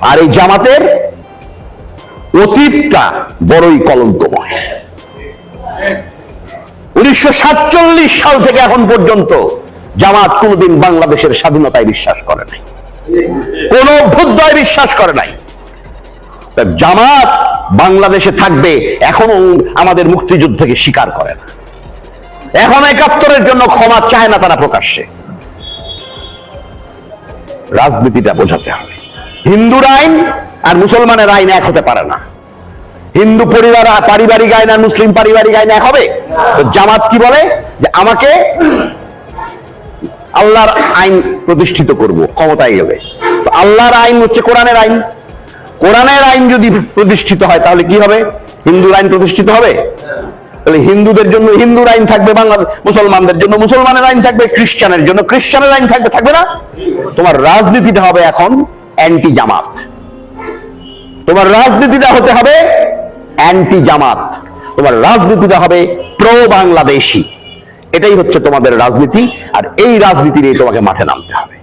আর এই জামাতের অতীতটা বড়ই কলঙ্কময়। সাল থেকে এখন পর্যন্ত জামাত কোনোদিন বাংলাদেশের স্বাধীনতায় বিশ্বাস করে নাই। কোন অভ্যুদয় বিশ্বাস করে নাই। জামাত বাংলাদেশে থাকবে এখনও আমাদের মুক্তিযুদ্ধকে স্বীকার করে না। এখন একাত্তরের জন্য ক্ষমা চায় না তারা প্রকাশ্যে। রাজনীতিটা বোঝাতে হবে। হিন্দুর আইন আর মুসলমানের আইন এক হতে পারে না। হিন্দু পরিবার পারিবারিক আইন আর মুসলিম পারিবারিক আইন এক হবে? তো জামাত কি বলে? যে আমাকে আল্লাহর আইন প্রতিষ্ঠিত করব, ক্ষমতায় গেলে আল্লাহর আইন হচ্ছে কোরআনের আইন। কোরআনের আইন যদি প্রতিষ্ঠিত হয়, তাহলে কি হবে? হিন্দুর আইন প্রতিষ্ঠিত হবে? তাহলে হিন্দুদের জন্য হিন্দুর আইন থাকবে, বাংলাদেশ মুসলমানদের জন্য মুসলমানের আইন থাকবে, খ্রিস্টানের জন্য খ্রিস্টানের আইন থাকবে থাকবে না? তোমার রাজনীতিটা হবে এখন অ্যান্টি জামাত তোমার রাজনীতিটা হতে হবে অ্যান্টি জামাত তোমার রাজনীতিটা হবে প্রো বাংলাদেশি এটাই হচ্ছে তোমাদের রাজনীতি, আর এই রাজনীতি নিয়ে তোমাকে মাঠে নামতে হবে।